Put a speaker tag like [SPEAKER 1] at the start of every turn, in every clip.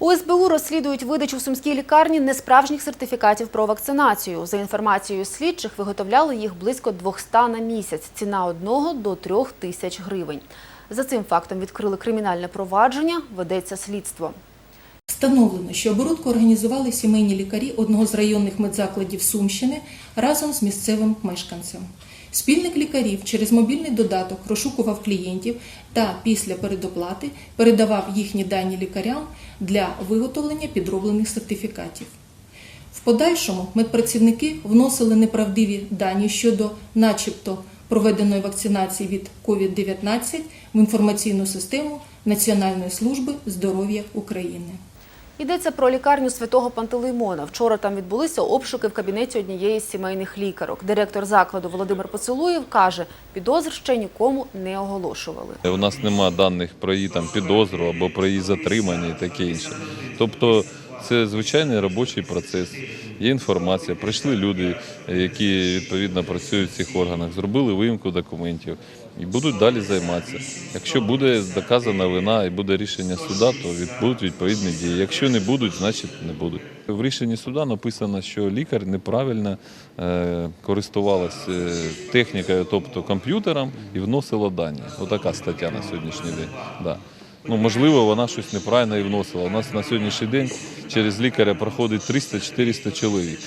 [SPEAKER 1] У СБУ розслідують видачу в сумській лікарні несправжніх сертифікатів про вакцинацію. За інформацією слідчих, виготовляли їх близько 200 на місяць. Ціна одного до 3 тисяч гривень. За цим фактом відкрили кримінальне провадження, ведеться слідство.
[SPEAKER 2] Встановлено, що оборудку організували сімейні лікарі одного з районних медзакладів Сумщини разом з місцевим мешканцем. Спільник лікарів через мобільний додаток розшукував клієнтів та після передоплати передавав їхні дані лікарям для виготовлення підроблених сертифікатів. В подальшому медпрацівники вносили неправдиві дані щодо, начебто, проведеної вакцинації від COVID-19 в інформаційну систему Національної служби здоров'я України.
[SPEAKER 1] Йдеться про лікарню святого Пантелеймона. Вчора там відбулися обшуки в кабінеті однієї з сімейних лікарок. Директор закладу Володимир Поцелуєв каже, підозр ще нікому не оголошували.
[SPEAKER 3] У нас нема даних про її там підозру або про її затримання і таке інше. Тобто це звичайний робочий процес. Є інформація, прийшли люди, які відповідно працюють в цих органах, зробили виїмку документів і будуть далі займатися. Якщо буде доказана вина і буде рішення суда, то будуть відповідні дії. Якщо не будуть, значить не будуть. В рішенні суда написано, що лікар неправильно е, користувалась е, технікою, тобто комп'ютером, і вносила дані. Отака стаття на сьогоднішній день. Да. Ну, можливо, вона щось неправильно і вносила. У нас на сьогоднішній день через лікаря проходить 300-400 чоловік.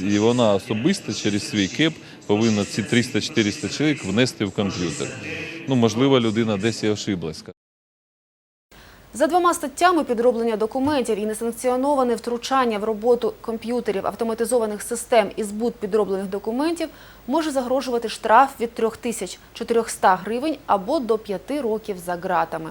[SPEAKER 3] І, вона особисто через свій кеп повинна ці 300-400 чоловік внести в комп'ютер. Ну, можливо, людина десь і ошиблась.
[SPEAKER 1] За двома статтями підроблення документів і несанкціоноване втручання в роботу комп'ютерів автоматизованих систем і збут підроблених документів може загрожувати штраф від 3400 гривень або до 5 років за ґратами.